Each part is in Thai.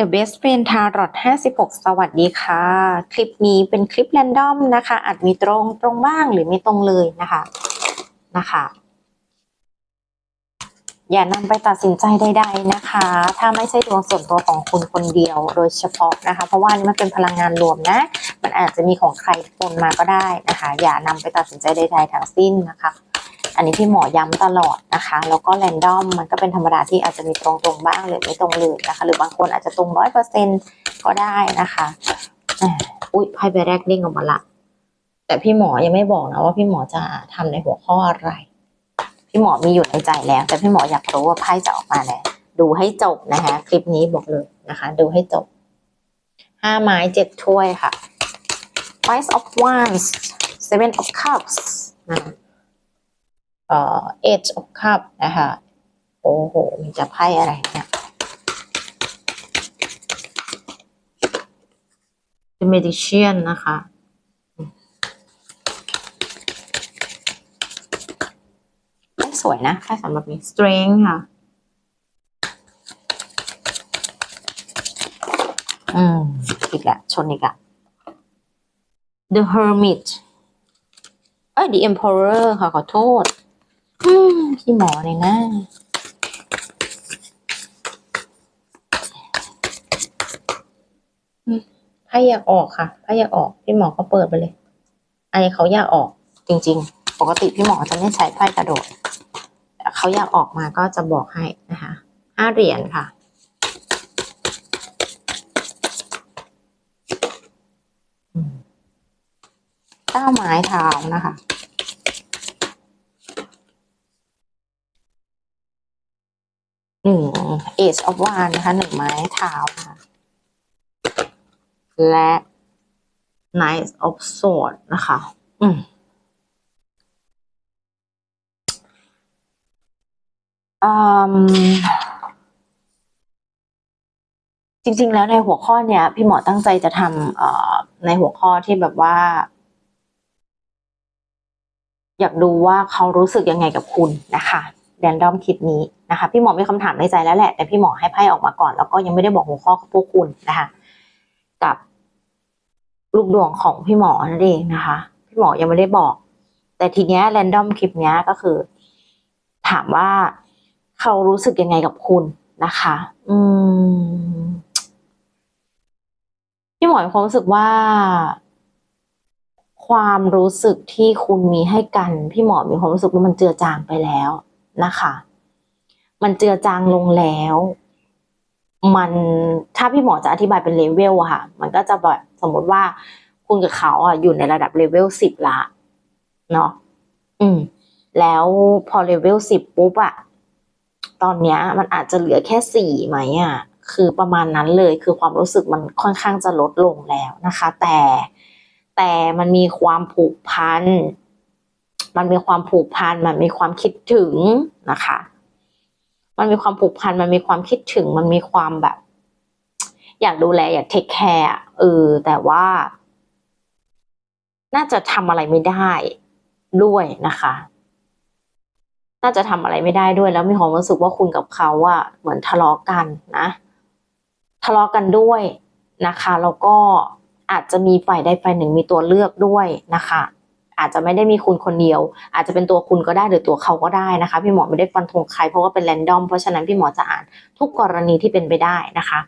The Best Friend Tarot 56 สวัสดีค่ะ คลิปนี้เป็นคลิปแรนดอมนะคะ อาจมีตรงตรงบ้างหรือไม่ตรงเลยนะคะนะคะ อย่านำไปตัดสินใจใดๆนะคะ ถ้าไม่ใช่ดวงส่วนตัวของคุณคนเดียวโดยเฉพาะนะคะ เพราะว่านี่มันเป็นพลังงานรวมนะ มันอาจจะมีของใครปนมาก็ได้นะคะ อย่านำไปตัดสินใจใดๆทั้งสิ้นนะคะ อันนี้พี่หมอย้ำตลอดนะคะ แล้วก็แรนดอมมันก็เป็นธรรมดาที่อาจจะมีตรงๆบ้างหรือไม่ตรงเลยนะคะ หรือบางคนอาจจะตรงร้อยเปอร์เซ็นก็ได้นะคะอุ้ยไพ่ใบแรกเด้งออกมาละ แต่พี่หมอยังไม่บอกนะว่าพี่หมอจะทำในหัวข้ออะไร พี่หมอมีอยู่ในใจแล้ว แต่พี่หมออยากรู้ว่าไพ่จะออกมาไหนดูให้จบนะคะ คลิปนี้บอกเลยนะคะ ดูให้จบห้าไม้เจ็ดถ้วยค่ะ Five of Wands Seven of Cups นะ เอ่อ Eight of Cup นะคะ โอ้โห มันจะไพ่อะไรเนี่ย The Magician นะคะ ไม่สวยนะแค่สำหรับนี้ Strength ค่ะ อืม อีกแล้วชนอีกแล้ว The Hermit เอ้ย The Emperor ค่ะ ขอโทษ พี่หมอเนี่ยนะไพ่อยากออกค่ะไพ่อยากออก พี่หมอก็เปิดไปเลย อันนี้เขาอยากออกจริง ๆ ปกติพี่หมอจะไม่ใช้ไพ่กระโดดเขาอยากออกมาก็จะบอกให้นะคะห้าเหรียญค่ะเก้าไม้เท้านะคะ หนึ่ง Age of Wands นะคะหนึ่งไม้เท้านะคะและ Knight of Swords นะคะอืมอืมจริง ๆ แล้วในหัวข้อเนี้ย พี่หมอตั้งใจจะทำเอ่อในหัวข้อที่แบบว่า อยากดูว่าเขารู้สึกยังไงกับคุณนะคะ แรนดอมคลิปนี้นะคะพี่หมอมีคำถามในใจแล้วแหละ แต่พี่หมอให้ไพ่ออกมาก่อน แล้วก็ยังไม่ได้บอกหัวข้อกับพวกคุณนะคะ กับลูกดวงของพี่หมอนั่นเองนะคะ พี่หมอยังไม่ได้บอก แต่ทีเนี้ยแรนดอมคลิปเนี้ยก็คือ ถามว่าเขารู้สึกยังไงกับคุณนะคะ อืม พี่หมอมีความรู้สึกว่า ความรู้สึกที่คุณมีให้กัน พี่หมอมีความรู้สึกว่ามันเจือจางไปแล้ว นะคะ มันเจือจางลงแล้ว มันถ้าพี่หมอจะอธิบายเป็นเลเวลอะค่ะ มันก็จะแบบสมมติว่าคุณกับเขาอะอยู่ในระดับเลเวลสิบละเนาะอืม แล้วพอเลเวลสิบปุ๊บอะตอนเนี้ย มันอาจจะเหลือแค่สี่ไหมอะคือประมาณนั้นเลยคือความรู้สึกมันค่อนข้างจะลดลงแล้วนะคะ แต่แต่มันมีความผูกพัน มันมีความผูกพันมันมีความคิดถึงนะคะ มันมีความผูกพันมันมีความคิดถึง มันมีความแบบ อยากดูแลอยากเทคแคร์เออแต่ว่า น่าจะทำอะไรไม่ได้ด้วยนะคะ น่าจะทำอะไรไม่ได้ด้วย แล้วมีความรู้สึกว่าคุณกับเขาอะเหมือนทะเลาะกันนะทะเลาะกันด้วยนะคะ แล้วก็อาจจะมีฝ่ายใดฝ่ายหนึ่งมีตัวเลือกด้วยนะคะ อาจจะไม่ได้มีคุณคนเดียว อาจจะเป็นตัวคุณก็ได้หรือตัวเขาก็ได้นะคะ พี่หมอไม่ได้ฟันธงใครเพราะว่าเป็นแรนดอมเพราะฉะนั้นพี่หมอจะอ่านทุกกรณีที่เป็นไปได้นะคะ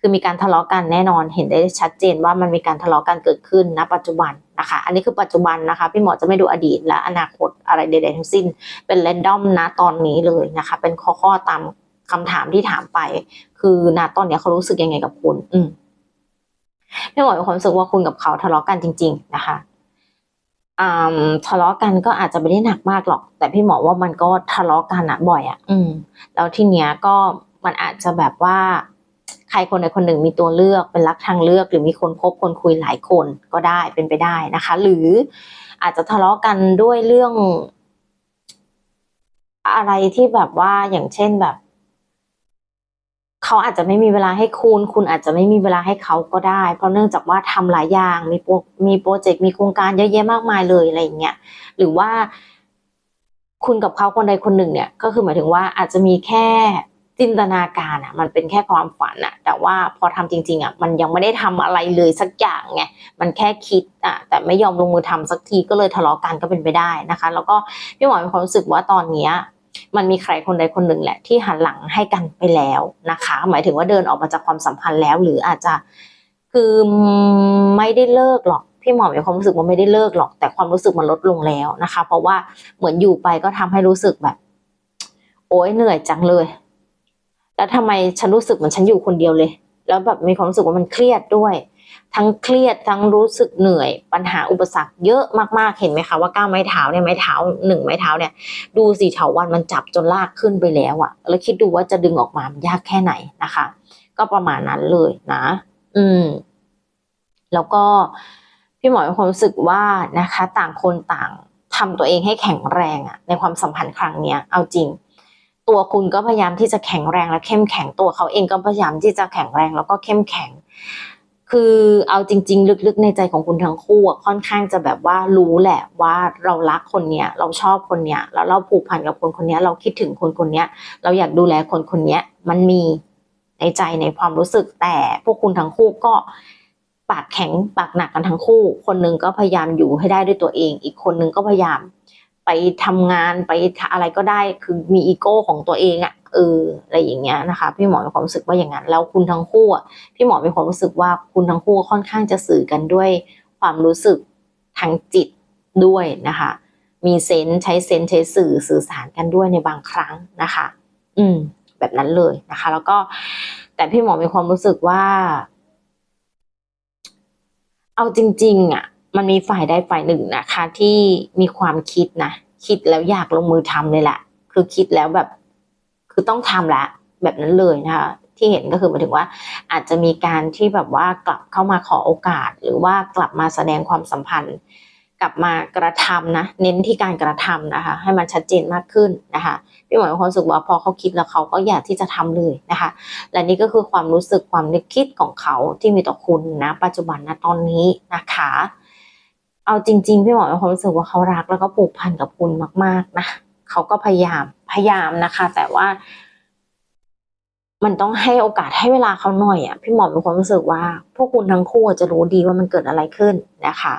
คือมีการทะเลาะกันแน่นอนเห็นได้ชัดเจนว่ามันมีการทะเลาะกันเกิดขึ้นณปัจจุบันนะคะ อันนี้คือปัจจุบันนะคะ พี่หมอจะไม่ดูอดีตและอนาคตอะไรใดๆทั้งสิ้น เป็นแรนดอมนะตอนนี้เลยนะคะ เป็นข้อข้อๆตามคำถามที่ถามไป คือณตอนนี้เขารู้สึกยังไงกับคุณ อืมพี่หมอมีความรู้สึกว่าคุณกับเขาทะเลาะกันจริง ๆ นะคะ ทะเลาะกันก็อาจจะไม่ได้หนักมากหรอก แต่พี่หมอว่ามันก็ทะเลาะกันอะบ่อยอะอืม แล้วทีเนี้ยก็มันอาจจะแบบว่า ใครคนใดคนหนึ่งมีตัวเลือกเป็นรักทางเลือก หรือมีคนคบคนคุยหลายคนก็ได้เป็นไปได้นะคะ หรืออาจจะทะเลาะกันด้วยเรื่อง อะไรที่แบบว่าอย่างเช่นแบบ เขาอาจจะไม่มีเวลาให้คุณ คุณอาจจะไม่มีเวลาให้เขาก็ได้ เพราะเนื่องจากว่าทำหลายอย่างมีโปรมีโปรเจกต์มีโครงการเยอะแยะมากมายเลยอะไรอย่างเงี้ยหรือว่า คุณกับเขาคนใดคนหนึ่งเนี่ย ก็คือหมายถึงว่าอาจจะมีแค่จินตนาการอะ มันเป็นแค่ความฝันอะ แต่ว่าพอทำจริง ๆอะมันยังไม่ได้ทำอะไรเลยสักอย่างไงมันแค่คิดอะ แต่ไม่ยอมลงมือทำสักทีก็เลยทะเลาะกันก็เป็นไปได้นะคะ แล้วก็พี่หมอมีความรู้สึกว่าตอนเนี้ย มันมีใครคนใดคนหนึ่งแหละที่หันหลังให้กันไปแล้วนะคะ หมายถึงว่าเดินออกมาจากความสัมพันธ์แล้ว หรืออาจจะคือไม่ได้เลิกหรอกพี่หมอมีความรู้สึกว่าไม่ได้เลิกหรอก แต่ความรู้สึกมันลดลงแล้วนะคะ เพราะว่าเหมือนอยู่ไปก็ทำให้รู้สึกแบบ โอ๊ยเหนื่อยจังเลย แล้วทำไมฉันรู้สึกเหมือนฉันอยู่คนเดียวเลย แล้วแบบมีความรู้สึกว่ามันเครียดด้วย ทั้งเครียดทั้งรู้สึกเหนื่อย ปัญหาอุปสรรคเยอะมากๆ เห็นไหมคะว่าก้าวไม้เท้าเนี่ยไม้เท้าหนึ่งไม้เท้าเนี่ย ดูสีเถาวันมันจับจนลากขึ้นไปแล้วอะแล้วคิดดูว่าจะดึงออกมามยากแค่ไหนนะคะ ก็ประมาณนั้นเลยนะ อืม แล้วก็พี่หมอมีความรู้สึกว่านะคะ ต่างคนต่างทำตัวเองให้แข็งแรงอะในความสัมพันธ์ครั้งเนี้ย เอาจริง ตัวคุณก็พยายามที่จะแข็งแรงและเข้มแข็งตัวเขาเองก็พยายามที่จะแข็งแรงแล้วก็เข้มแข็ง คือเอาจริง ๆ ลึกๆในใจของคุณทั้งคู่อะค่อนข้างจะแบบว่ารู้แหละว่าเรารักคนเนี้ยเราชอบคนเนี้ยแล้วเราผูกพันกับคนคนเนี้ยเราคิดถึงคนคนเนี้ยเราอยากดูแลคนคนเนี้ยมันมีในใจในความรู้สึกแต่พวกคุณทั้งคู่ก็ปากแข็งปากหนักกันทั้งคู่ คนนึงก็พยายามอยู่ให้ได้ด้วยตัวเอง อีกคนนึงก็พยายามไปทำงานไปอะไรก็ได้คือมีอีโก้ของตัวเองอะ เอออะไรอย่างเงี้ยนะคะพี่หมอมีความรู้สึกว่าอย่างนั้นแล้วคุณทั้งคู่อะพี่หมอมีความรู้สึกว่าคุณทั้งคู่ค่อนข้างจะสื่อกันด้วยความรู้สึกทางจิตด้วยนะคะ มีเซนใช้เซนใช้สื่อสื่อสารกันด้วยในบางครั้งนะคะ อืม แบบนั้นเลยนะคะ แล้วก็ แต่พี่หมอมีความรู้สึกว่า เอาจริง ๆ อะ มันมีฝ่ายใดฝ่ายหนึ่งนะคะ ที่มีความคิดนะคิดแล้วอยากลงมือทำเลยแหละคือคิดแล้วแบบ คือต้องทำละแบบนั้นเลยนะคะที่เห็นก็คือหมายถึงว่าอาจจะมีการที่แบบว่ากลับเข้ามาขอโอกาส หรือว่ากลับมาแสดงความสัมพันธ์ กลับมากระทำนะเน้นที่การกระทำนะคะ ให้มันชัดเจนมากขึ้นนะคะพี่หมอความรู้สึกว่าพอเขาคิดแล้วเขาก็อยากที่จะทำเลยนะคะ และนี่ก็คือความรู้สึกความนึกคิดของเขาที่มีต่อคุณนะ ปัจจุบันนะตอนนี้นะคะ เอาจริง ๆ พี่หมอมีความรู้สึกว่าเขารักแล้วก็ผูกพันกับคุณมาก ๆนะเขาก็พยายาม พยายามนะคะ แต่ว่า มันต้องให้โอกาสให้เวลาเขาหน่อยอะพี่หมอมีความรู้สึกว่า พวกคุณทั้งคู่จะรู้ดีว่ามันเกิดอะไรขึ้นนะคะ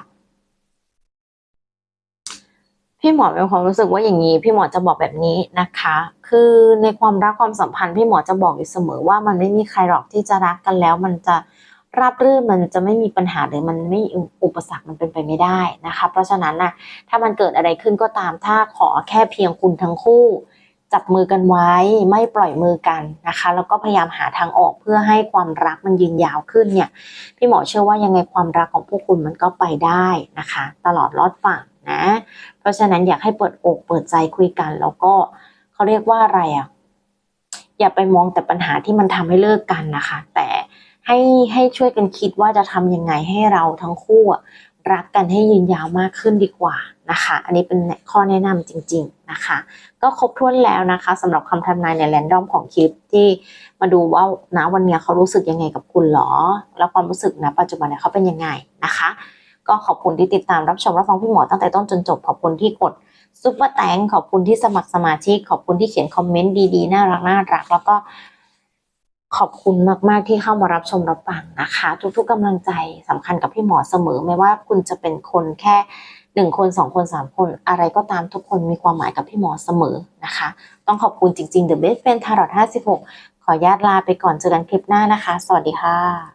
พี่หมอมีความรู้สึกว่าอย่างนี้ พี่หมอจะบอกแบบนี้นะคะ คือในความรักความสัมพันธ์พี่หมอจะบอกอยู่เสมอว่ามันไม่มีใครหรอกที่จะรักกันแล้ว มันจะราบรื่นมันจะไม่มีปัญหาหรือมันไม่อุปสรรคมันเป็นไปไม่ได้นะคะ เพราะฉะนั้นนะถ้ามันเกิดอะไรขึ้นก็ตามถ้าขอแค่เพียงคุณทั้งคู่ จับมือกันไว้ไม่ปล่อยมือกันนะคะ แล้วก็พยายามหาทางออกเพื่อให้ความรักมันยืนยาวขึ้นเนี่ยพี่หมอเชื่อว่ายังไงความรักของพวกคุณมันก็ไปได้นะคะ ตลอดรอดฝั่งนะเพราะฉะนั้นอยากให้เปิดอกเปิดใจคุยกัน แล้วก็เขาเรียกว่าอะไรอะอย่าไปมองแต่ปัญหาที่มันทำให้เลิกกันนะคะ แต่ให้ให้ช่วยกันคิดว่าจะทำยังไงให้เราทั้งคู่อะ รักกันให้ยืนยาวมากขึ้นดีกว่านะคะ อันนี้เป็นข้อแนะนำจริง ๆนะคะ ก็ครบถ้วนแล้วนะคะสำหรับคำทำนายในแรนดอมของคลิปที่มาดูว่าณวันนี้เขารู้สึกยังไงกับคุณหรอ แล้วความรู้สึกณปัจจุบันเนี่ยเขาเป็นยังไงนะคะ ก็ขอบคุณที่ติดตามรับชมรับฟังพี่หมอตั้งแต่ต้นจนจบขอบคุณที่กดซุปเปอร์แตงขอบคุณที่สมัครสมาชิกขอบคุณที่เขียนคอมเมนต์ดีๆน่ารักน่ารักแล้วก็ ขอบคุณมาก ๆ ที่เข้ามารับชมรับฟังนะคะ ทุก ๆกำลังใจสำคัญกับพี่หมอเสมอ ไม่ว่าคุณจะเป็นคนแค่หนึ่งคนสองคนสามคนอะไรก็ตามทุกคนมีความหมายกับพี่หมอเสมอนะคะ ต้องขอบคุณจริงๆ The Best Friend Tarot 56 ขออนุญาตลาไปก่อนเจอกันคลิปหน้านะคะ สวัสดีค่ะ